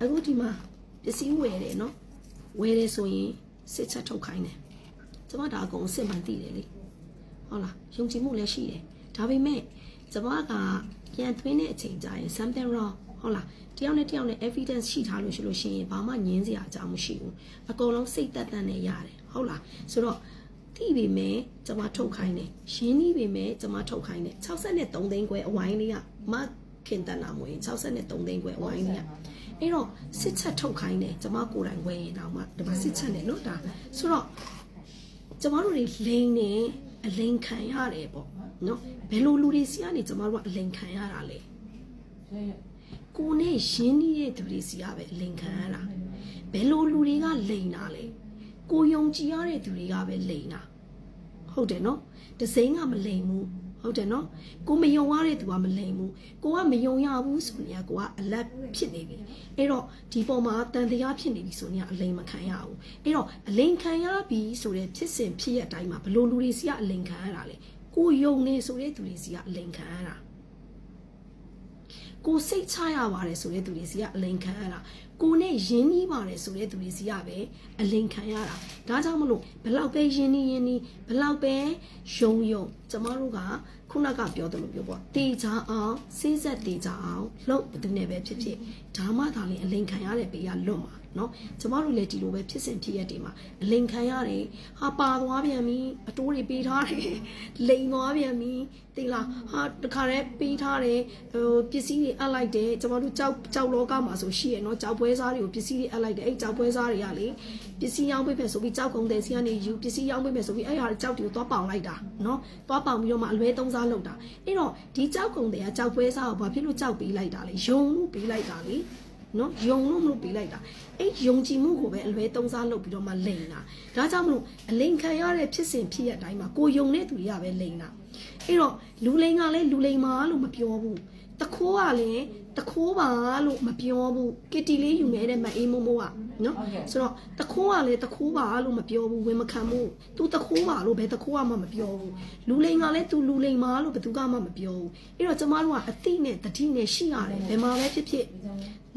အခုဒီမှာပစ္စည်းဝယ်တယ်နော်ဝယ်တယ်ဆိုရင်စစ်ချက်ထုတ်ခိုင်းတယ်ကျမဒါအကုန်စစ်မှန်သိတယ်လေဟုတ်လားယုံကြည်မှုလည်းရှိတယ်ဒါပေမဲ့ကျမကပြန်သွင်းတဲ့အချိန်ကျရင် something wrong ဟုတ်လားတယောက်နဲ့တယောက်နဲ့ evidence ရှိထားလို့ရှိလို့ရှိရင်ဘာမှညင်းစရာအကြောင်းမရှိဘူးအကုန်လုံးစိတ်သက်သက်နဲ့ရတယ်ဟုတ်လားဆိုတော့တိပေမဲ့ကျမထုတ်ခိုင်းတယ်ရင်းနှီးပေမဲ့ကျမထုတ်ခိုင်းတယ်63သိန်းခွဲအဝိုင်းလေးကမ ခင်တန်လာမွေ63သိန်းခွဲအဝိုင်းလေးကအဲ့တော့စစ်ချက်ထုတ်ခိုင်းတယ်ကျမကိုယ်တိုင်ဝယ်ရင်တော့မှဒီမှာစစ်ချက်နဲ့နော်ဒါဆိုတော့ကျမတို့တွေလိန်နေအလိန်ခံရတယ်ပေါ့နော်ဘယ်လိုလူတွေစီကနေကျမတို့ကအလိန်ခံရတာလဲကိုနဲ့ရင်းနှီးတဲ့သူတွေစီကပဲအလိန်ခံရတာဘယ်လိုလူတွေကလိန်တာလဲကိုယုံကြည်ရတဲ့သူတွေကပဲလိန်တာဟုတ်တယ်နော်ဒစိမ့်ကမလိန်ဘူး ဟုတ်တယ်နော်ကိုမယုံရတဲ့သူကမလိန်ဘူးကိုကမယုံရဘူးဆိုနေကကိုကအလတ်ဖြစ်နေပြီအဲ့တော့ဒီပေါ်မှာတန်တရားဖြစ်နေပြီဆိုနေကအလိန်မခံရဘူးအဲ့တော့အလိန်ခံရပြီဆိုတဲ့ဖြစ်စဉ်ဖြစ်ရတဲ့အတိုင်းမှာဘလို့လူတွေစီကအလိန်ခံရတာလေကိုယုံနေဆိုတဲ့သူတွေစီကအလိန်ခံရတာ ကိုစိတ်ချရပါတယ်ဆိုတဲ့သူတွေစီကအလိန်ခံရတာကိုနဲ့ယဉ်နီးပါတယ်ဆိုတဲ့သူတွေစီကပဲအလိန်ခံရတာဒါကြောင့်မလို့ဘလောက်ပဲယဉ်နီးယဉ်နီးဘလောက်ပဲယုံယုံကျမတို့ကခုနကပြောတယ်လို့ပြောပေါ့တေချာအောင်စိစက်တေချာအောင်လှုပ်ဘယ်သူနဲ့ပဲဖြစ်ဖြစ်ဒါမှသာလေအလိန်ခံရတဲ့ဘေးကလွတ်မှာ နော်ကျမတို့လည်းဒီလိုပဲဖြစ်စဉ်ဖြစ်ရက်တွေမှာအလိန်ခံရတယ်ဟာပါသွားပြန်ပြီအတိုးတွေပေးထားတယ်လိန်သွားပြန်ပြီသိလားဟာတခါတည်းပေးထားတယ်ဟိုပစ္စည်းတွေအပ်လိုက်တယ်ကျမတို့ကြောက်ကြောက်လောကမှာဆိုရှိရနော်ကြောက်ပွဲစားတွေကိုပစ္စည်းတွေအပ်လိုက်တယ်အဲ့ကြောက်ပွဲစားတွေကလေပစ္စည်းရောင်းပေးမယ်ဆိုပြီးကြောက်ကုန်တယ်စီကနေယူပစ္စည်းရောင်းပေးမယ်ဆိုပြီးအဲ့ဟာကြောက်တွေကိုသွားပေါင်လိုက်တာနော်သွားပေါင်ပြီးတော့မှအလွဲသုံးစားလုပ်တာအဲ့တော့ဒီကြောက်ကုန်တယ်ကကြောက်ပွဲစားကိုဘာဖြစ်လို့ကြောက်ပေးလိုက်တာလဲယုံလို့ပေးလိုက်တာလေ နော်ယုံလို့မလို့ပေးလိုက်တာအဲ့ယုံကြည်မှုကိုပဲအလွဲသုံးစားလုပ်ပြီးတော့မှလိန်တာဒါကြောင့်မလို့အလိန်ခံရတဲ့ဖြစ်စဉ်ဖြစ်ရတိုင်းမှာကိုယုံတဲ့သူတွေကပဲလိန်တာအဲ့တော့လူလိန်ကလည်းလူလိန်မာလို့မပြောဘူးတခိုးကလည်းတခိုးပါလို့မပြောဘူးကစ်တီလေးယူနေတဲ့မအေးမိုးမိုးကနော်ဆိုတော့တခိုးကလည်းတခိုးပါလို့မပြောဘူးဝင်မခံဘူးသူတခိုးပါလို့ဘယ်တခိုးမှမပြောဘူးလူလိန်ကလည်းသူလူလိန်မာလို့ဘယ်သူကမှမပြောဘူးအဲ့တော့ကျမတို့ကအတိနဲ့တတိနဲ့ရှိရတယ်ဘယ်မှာပဲဖြစ်ဖြစ်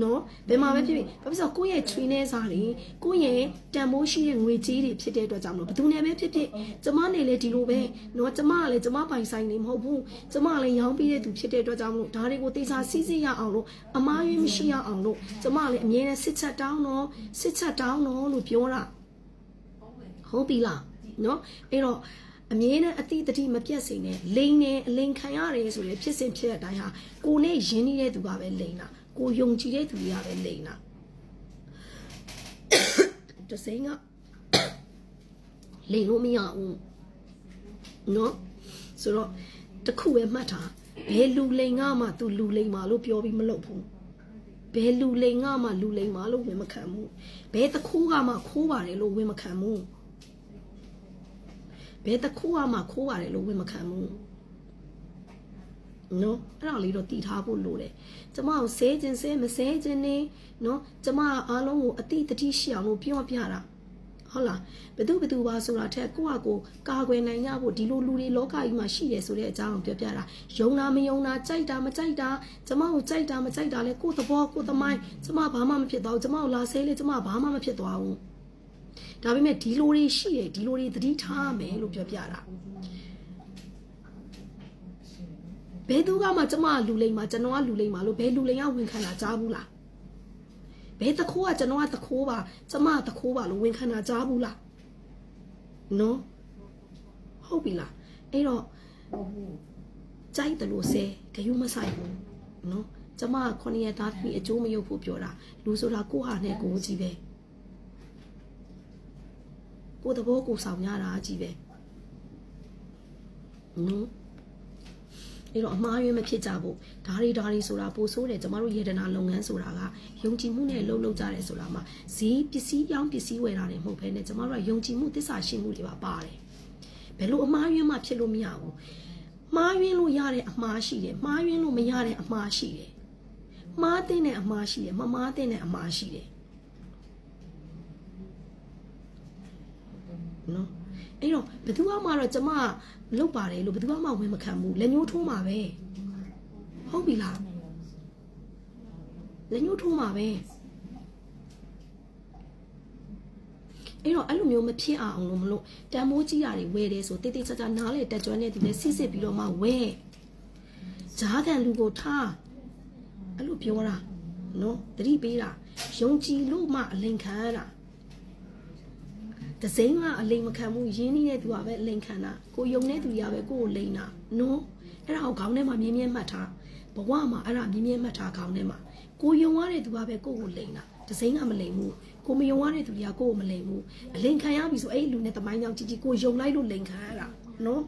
နော်ဘယ်မှာပဲဖြစ်ဖြစ်ဘာဖြစ်လို့ကိုယ့်ရဲ့ချွေးနေစားတွေကိုယ့်ရဲ့တန်ဖိုးရှိတဲ့ငွေကြေးတွေဖြစ်တဲ့အတွက်ကြောင့်မလို့ဘယ်သူနဲ့ပဲဖြစ်ဖြစ်ကျမနေလေဒီလိုပဲနော်ကျမကလည်းကျမပိုင်ဆိုင်နေမဟုတ်ဘူးကျမကလည်းရောင်းပြီးတဲ့သူဖြစ်တဲ့အတွက်ကြောင့်မလို့ဒါတွေကိုတေချာစီးစီးရအောင်လို့အမားရွေးမရှိရအောင်လို့ကျမကလည်းအမြဲတမ်းစစ်ချက်တောင်းတော့စစ်ချက်တောင်းတော့လို့ပြောတာဟုတ်ပြီလားနော်အဲ့တော့အမြဲတမ်းအတိတတိမပြတ်စေနဲ့လိန်နေအလိန်ခံရတယ်ဆိုရင်ဖြစ်စဉ်ဖြစ်တဲ့အတိုင်းဟာကိုနဲ့ရင်းနှီးတဲ့သူကပဲလိန်တာ ကိုယုံကြည်တဲ့သူတွေကပဲလိန်တာတစိမ့်ကလိန်လို့မရဘူးနော်ဆိုတော့တခုပဲမှတ်ထားဘယ်လူလိန်ကမှသူလူလိန်ပါလို့ပြောပြီးမလုပ်ဘူးဘယ်လူလိန်ကမှလူလိန်ပါလို့ဝင်မခံဘူးဘယ်တခိုးကမှခိုးပါတယ်လို့ဝင်မခံဘူးဘယ်တခိုးကမှခိုးပါတယ်လို့ဝင်မခံဘူး နော်အဲ့ဒါလေးတော့တည်ထားဖို့လိုတယ်ကျမကိုဆဲခြင်းဆဲမဆဲခြင်းနေနော်ကျမအားလုံးကိုအတိတတိရှိအောင်လို့ပြောပြတာဟုတ်လားဘသူဘသူပါဆိုတာထက်ကိုယ့်ဟာကိုယ်ကာကွယ်နိုင်ကြဖို့ဒီလိုလူတွေလောကကြီးမှာရှိတယ်ဆိုတဲ့အကြောင်းကိုပြောပြတာယုံတာမယုံတာကြိုက်တာမကြိုက်တာကျမကိုကြိုက်တာမကြိုက်တာလဲကိုယ့်သဘောကိုယ့်သမိုင်းကျမဘာမှမဖြစ်သွားဘူးကျမကိုလာဆဲလေကျမဘာမှမဖြစ်သွားဘူးဒါပေမဲ့ဒီလိုတွေရှိတယ်ဒီလိုတွေသတိထားမယ်လို့ပြောပြတာ ဘယ်သူကမှကျမလူလိမ့်မှာကျွန်တော်ကလူလိမ့်မှာလို့ဘယ်လူလိမ့်ကဝင်ခံတာကြားဘူးလားဘယ်တခိုးကကျွန်တော်ကတခိုးပါကျမတခိုးပါလို့ဝင်ခံတာကြားဘူးလားနော်ဟုတ်ပြီလားအဲ့တော့ကြိုက်တယ်လို့ဆဲဂယုမဆိုင်ဘူးနော်ကျမကခုနှစ်ရက်သားသမီးအကျိုးမရုပ်ဖို့ပြောတာလူဆိုတာကိုယ့်ဟာနဲ့ကိုယ်ကြီးပဲကိုယ်တဘောကိုယ်ဆောင်ရတာကြီးပဲနော် အဲ့တော့အမှားယွင်းမဖြစ်ကြဘူးဒါတွေဒါတွေဆိုတာပို့ဆိုးတယ်ကျမတို့ယေဒနာလုပ်ငန်းဆိုတာကယုံကြည်မှုနဲ့လှုပ်လှုပ်ကြတယ်ဆိုတာမှာဈေးပစ္စည်းရောင်းပစ္စည်းဝယ်တာတွေမဟုတ်ဘဲနဲ့ကျမတို့ကယုံကြည်မှုသစ္စာရှိမှုတွေပါပါတယ်ဘယ်လိုအမှားယွင်းမှဖြစ်လို့မရဘူးမှားယွင်းလို့ရတဲ့အမှားရှိတယ်မှားယွင်းလို့မရတဲ့အမှားရှိတယ်မှားတဲ့အမှားရှိတယ်မမှားတဲ့အမှားရှိတယ်နော် အဲ့တော့ဘယ်သူမှတော့ကျမလုတ်ပါတယ်လို့ဘယ်သူမှဝင်မခံဘူးလက်ညှိုးထိုးမှာပဲဟုတ်ပြီလားလက်ညှိုးထိုးမှာပဲအဲ့တော့အဲ့လိုမျိုးမဖြစ်အောင်လို့မလို့တန်မိုးကြီးတာတွေဝယ်တယ်ဆိုတိတိကျကျနားလေတက်ကြွနဲ့ဒီလေစစ်စစ်ပြီးတော့မှဝယ်ဂျားကန်လူကိုထားအဲ့လိုပြောတာနော်တတိပေးတာယုံကြည်လို့မှအလိန်ခံရတာ တစိမ့်ကအလိန်မခံဘူးရင်းနှီးတဲ့သူကပဲအလိန်ခံတာကိုယုံတဲ့သူတွေကပဲကိုကိုလိန်တာနော်အဲ့ဒါကိုခေါင်းထဲမှာမြင်းမြဲမှတ်ထားဘဝမှာအဲ့ဒါမြင်းမြဲမှတ်ထားခေါင်းထဲမှာကိုယုံရတဲ့သူကပဲကိုကိုလိန်တာတစိမ့်ကမလိန်ဘူးကိုမယုံရတဲ့သူတွေကကိုကိုမလိန်ဘူးအလိန်ခံရပြီဆိုအဲ့ဒီလူနဲ့တမိုင်းကြောင့်ជីជីကိုယုံလိုက်လို့လိန်ခံရတာနော်